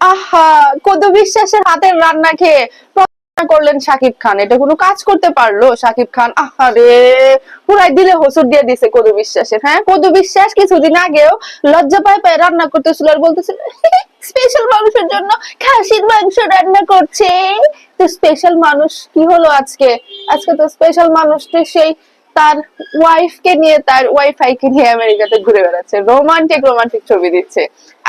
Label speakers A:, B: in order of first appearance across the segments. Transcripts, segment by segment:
A: আহা কত বিশ্বাসের হাতের রান্না খেয়ে করলেন শাকিব খান। এটা কোনো কাজ করতে পারল? শাকিব খান আহারে পুরাই দিলে হোসুর দিয়ে দিছে কদু বিশ্বাসের। হ্যাঁ কদু বিশ্বাস কিছুদিন আগেও লজ্জা পায় পায় রান্না করতেছিল আর বলতেছিল, স্পেশাল মানুষের জন্য খাসির মাংস রান্না করছে। তো স্পেশাল মানুষ কি হলো আজকে? আজকে তো স্পেশাল মানুষটি সেই তার ওয়াইফ কে নিয়ে, তার ওয়াইফাই কে নিয়ে আমেরিকাতে ঘুরে বেড়াচ্ছে। রোমান্টিক রোমান্টিক ছবি দিচ্ছে।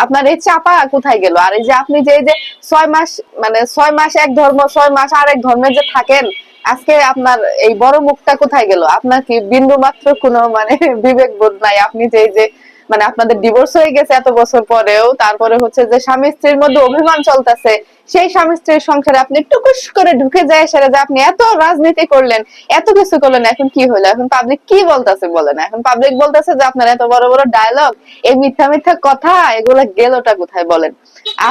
A: আপনার এই চাপা কোথায় গেল? আর এই যে আপনি যে যে ছয় মাস মানে ছয় মাস এক ধর্ম, ছয় মাস আরেক ধর্মে যে থাকেন, আজকে আপনার এই বড় মুখটা কোথায় গেল? আপনার কি বিন্দু মাত্র কোনো মানে বিবেক বোধ নাই? আপনি যে যে মানে আপনাদের ডিভোর্স হয়ে গেছে এত বছর পরেও, তারপরে হচ্ছে যে স্বামী স্ত্রীর মধ্যে অভিমান চলতেছে। সেই স্বামী স্ত্রীর সংসারে আপনি টুকুস করে ঢুকে যায় সেটা যে আপনি এত রাজনীতি করলেন, এত কিছু করলেন, এখন কি হলো? এখন পাবলিক কি বলতেছে বলেন? এখন পাবলিক বলতেছে যে আপনার এত বড় বড় ডায়লগ এই মিথ্যা মিথ্যা কথা, এগুলো গেলটা কোথায় বলেন?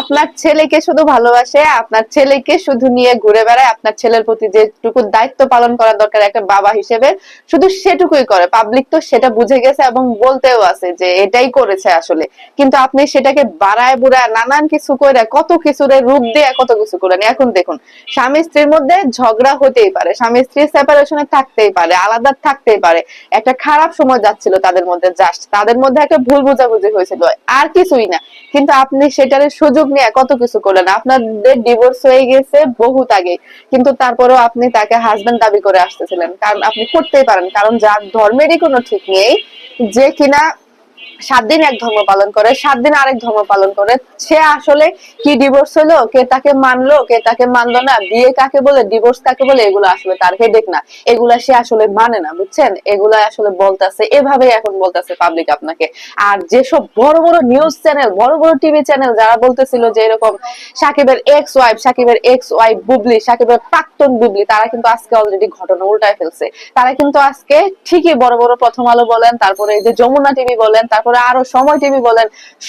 A: আপনার ছেলেকে শুধু ভালোবাসে, আপনার ছেলেকে শুধু নিয়ে ঘুরে বেড়ায়, আপনার ছেলের প্রতি যেটুকু দায়িত্ব পালন করা দরকার একটা বাবা হিসেবে, শুধু সেটুকুই করে। পাবলিক তো সেটা বুঝে গেছে এবং বলতেও আছে যে এটাই করেছে আসলে। কিন্তু আপনি সেটাকে বাড়ায় বুড়ায় নানান কিছু করে কত কিছুরে রূপ দিয়ে কত কিছু করেন। এখন দেখুন, স্বামী স্ত্রীর মধ্যে ঝগড়া হতেই পারে, স্বামী স্ত্রী সেপারেশনে থাকতেই পারে, আলাদা থাকতেই পারে। একটা খারাপ সময় যাচ্ছিল তাদের মধ্যে জাস্ট তাদের মধ্যে একটা ভুল বোঝাবুঝি হয়েছিল, আর কিছুই না। কিন্তু আপনি সেটার সুযোগ নিয়ে কত কিছু করলেন? আপনাদের ডিভোর্স হয়ে গেছে বহুত আগে, কিন্তু তারপরেও আপনি তাকে হাজবেন্ড দাবি করে আসতেছিলেন। কারণ আপনি করতেই পারেন, কারণ যার ধর্মেরই কোনো ঠিক নেই, যে কিনা সাত দিন এক ধর্ম পালন করে, সাত দিন আরেক ধর্ম পালন করে। সে আসলে কি ডিভোর্স হলো, কে তাকে মানলো, কে তাকে মানলো না, বিয়ে কাকে বলে ডিভোর্স কাকে বলে, এগুলো আসলে তার হেডেক না। এগুলা সে আসলে মানে না, বুঝছেন? এগুলা আসলে বলতেছে এভাবে এখন বলতেছে পাবলিক আপনাকে। আর যেসব বড় বড় নিউজ চ্যানেল বড় বড় টিভি চ্যানেল যারা বলতেছিল যে এরকম সাকিবের এক্স ওয়াইফ সাকিবের এক্স ওয়াইফ বুবলি, সাকিবের প্রাক্তন বুবলি, তারা কিন্তু আজকে অলরেডি ঘটনা উল্টায় ফেলছে। তারা কিন্তু আজকে ঠিকই বড় বড় প্রথম আলো বলেন, তারপরে এই যে যমুনা টিভি বলেন তারপরে আরও সময় টিভি বলেন,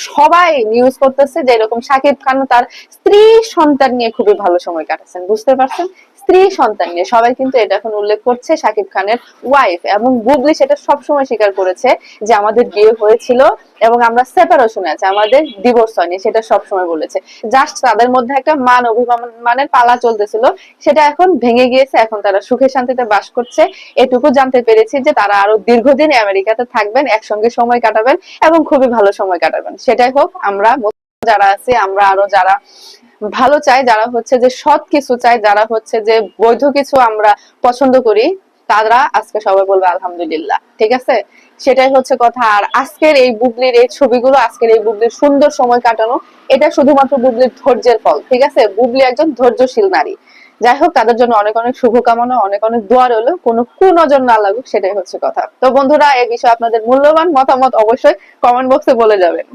A: সবাই নিউজ করতেছে যে এরকম সাকিব খান তার স্ত্রী সন্তান নিয়ে খুবই ভালো সময় কাটাচ্ছেন। বুঝতে পারছেন? স্ত্রী সন্তান নিয়ে। সবাই কিন্তু এটা এখন উল্লেখ করছে সাকিব খানের ওয়াইফ এবং বুবলি সেটা সবসময় স্বীকার করেছে যে আমাদের বিয়ে হয়েছিল এবং আমরা সেপারেশনে আছে, আমাদের ডিভোর্স হয়নি, সেটা সবসময় বলেছে। জাস্ট তাদের মধ্যে একটা মান অভিমানের পালা চলতেছিল, সেটা এখন ভেঙে গিয়েছে, এখন তারা সুখে শান্তিতে বাস করছে। এটুকু জানতে পেরেছি যে তারা আরও দীর্ঘদিন আমেরিকাতে থাকবেন, একসঙ্গে সময় কাটাবেন এবং খুবই ভালো সময় কাটাবেন। সেটাই হোক, আমরা যারা আছি, আমরা আরও যারা ভালো চাই, যারা হচ্ছে যে সৎ কিছু চাই, যারা হচ্ছে যে বৈধ কিছু আমরা পছন্দ করি, তারা আজকে সবাই বলবে আলহামদুলিল্লাহ, ঠিক আছে? সেটাই হচ্ছে কথা। আর আজকের এই বুবলির এই ছবিগুলো, আজকের এই বুবলির সুন্দর সময় কাটানো, এটা শুধুমাত্র বুবলির ধৈর্যের ফল, ঠিক আছে? বুবলি একজন ধৈর্যশীল নারী। যাই হোক, তাদের জন্য অনেক অনেক শুভকামনা, অনেক অনেক দোয়া রইল, কোনো কুনজর না লাগুক, সেটাই হচ্ছে কথা। তো বন্ধুরা এই বিষয়ে আপনাদের মূল্যবান মতামত অবশ্যই কমেন্ট বক্সে বলে যাবেন।